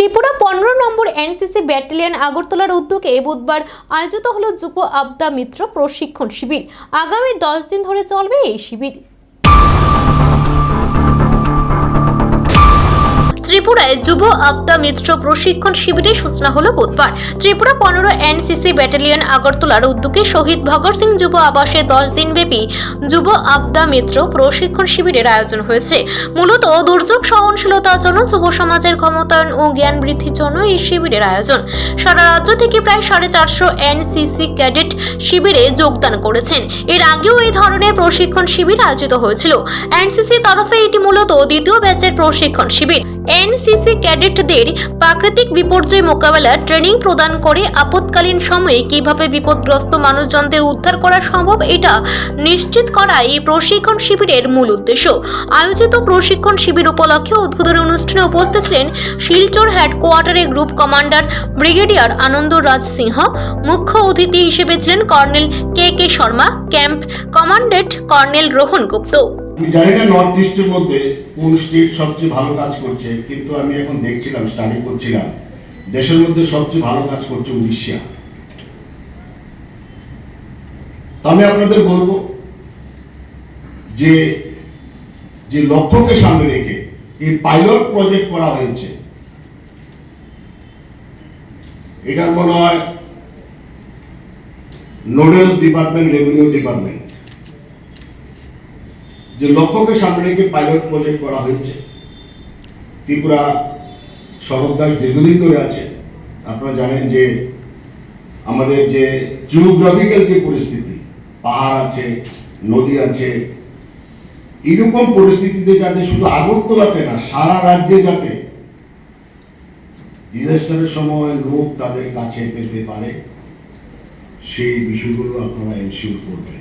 ত্রিপুরা পনেরো নম্বর NCC battalion আগরতলার উদ্যোগে বুধবার আয়োজিত হলো যুব আবদা মিত্র প্রশিক্ষণ শিবির। আগামী দশ দিন ধরে চলবে এই শিবির। ত্রিপুরায় যুব আবদা মিত্র প্রশিক্ষণ শিবিরের সূচনা হলো বুধবার। ত্রিপুরা পনেরো এনসিসি ব্যাটালিয়ন আগরতলার উদ্যোগে শহীদ ভগৎ সিং যুব আবাসে দশ দিনব্যাপী যুব আবদা মিত্র প্রশিক্ষণ শিবিরের আয়োজন হয়েছে। মূলত দুর্যোগ সহনশীলতার জন্য যুব সমাজের ক্ষমতায়ন ও জ্ঞান বৃদ্ধির জন্য এই শিবিরের আয়োজন। সারা রাজ্য থেকে প্রায় সাড়ে চারশো এনসিসি ক্যাডেট শিবিরে যোগদান করেছেন। এর আগেও এই ধরনের প্রশিক্ষণ শিবির আয়োজিত হয়েছিল। এনসিসি তরফে এটি মূলত দ্বিতীয় ব্যাচের প্রশিক্ষণ শিবির। এনসিসি ক্যাডেটদের প্রাকৃতিক বিপর্যয় মোকাবেলার ট্রেনিং প্রদান করে আপৎকালীন সময়ে কীভাবে বিপদগ্রস্ত মানুষজনদের উদ্ধার করা সম্ভব এটা নিশ্চিত করা এই প্রশিক্ষণ শিবিরের মূল উদ্দেশ্য। আয়োজিত প্রশিক্ষণ শিবির উপলক্ষে উদ্বোধনী অনুষ্ঠানে উপস্থিত ছিলেন Silchar হেডকোয়ার্টারের group commander brigadier Anand Raj Singh, মুখ্য অতিথি হিসেবে ছিলেন colonel K K Sharma, camp commandant colonel Rohan Gupta. আমি জানি না নর্থ ইস্টের মধ্যে কোন স্টেট সবচেয়ে ভালো কাজ করছে, কিন্তু আমি এখন দেখছিলাম স্টাডি করছিলাম, দেশের মধ্যে সবচেয়ে ভালো কাজ করছে উড়িষ্যা। আমি আপনাদের যে যে লক্ষ্যকে সামনে রেখে এই পাইলট প্রজেক্ট করা হয়েছে, এটার মনে হয় নোডাল ডিপার্টমেন্ট রেভিনিউ ডিপার্টমেন্ট যে লক্ষ্যকে সামনে রেখে পাইলট প্রজেক্ট করা হয়েছে, ত্রিপুরা দাস দীর্ঘদিন ধরে আছে। আপনারা জানেন যে আমাদের যে জিওগ্রাফিক্যাল যে পরিস্থিতি, পাহাড় আছে, নদী আছে এরকম পরিস্থিতিতে যাতে শুধু আগরতলাতে না, সারা রাজ্যে যাতে ডিজাস্টারের সময় লোক তাদের কাছে পেতে পারে, সেই বিষয়গুলো আপনারা এনশিওর করবেন।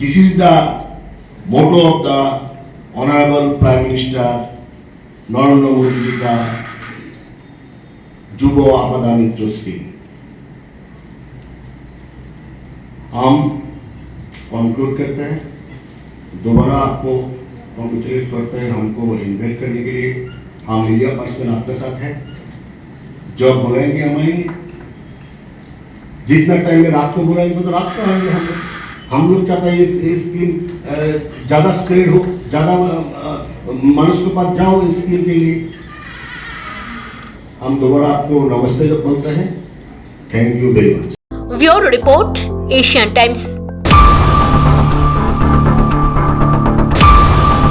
This is the motto of the Honorable Prime Minister, Narendra Modi ji का जुबो आपदा मित्र हम कंक्लूड करते हैं। दोबारा आपको कॉन्ग्रेचुलेट करते हैं, हमको इन्वाइट करने के लिए। हम मीडिया पर्सन आपके साथ हैं। जब बुलाएँगे हम, जितना टाइम में रात को बुलाएँगे तो रात को आएँगे हम। हम लोग चाहता है ये स्कीम ज़्यादा स्प्रेड हो, ज़्यादा मनुष्य के पास जाओ इस स्कीम के लिए। हम दोबारा आपको नमस्ते जब बोलते हैं। Thank you very much bureau report, Asian Times.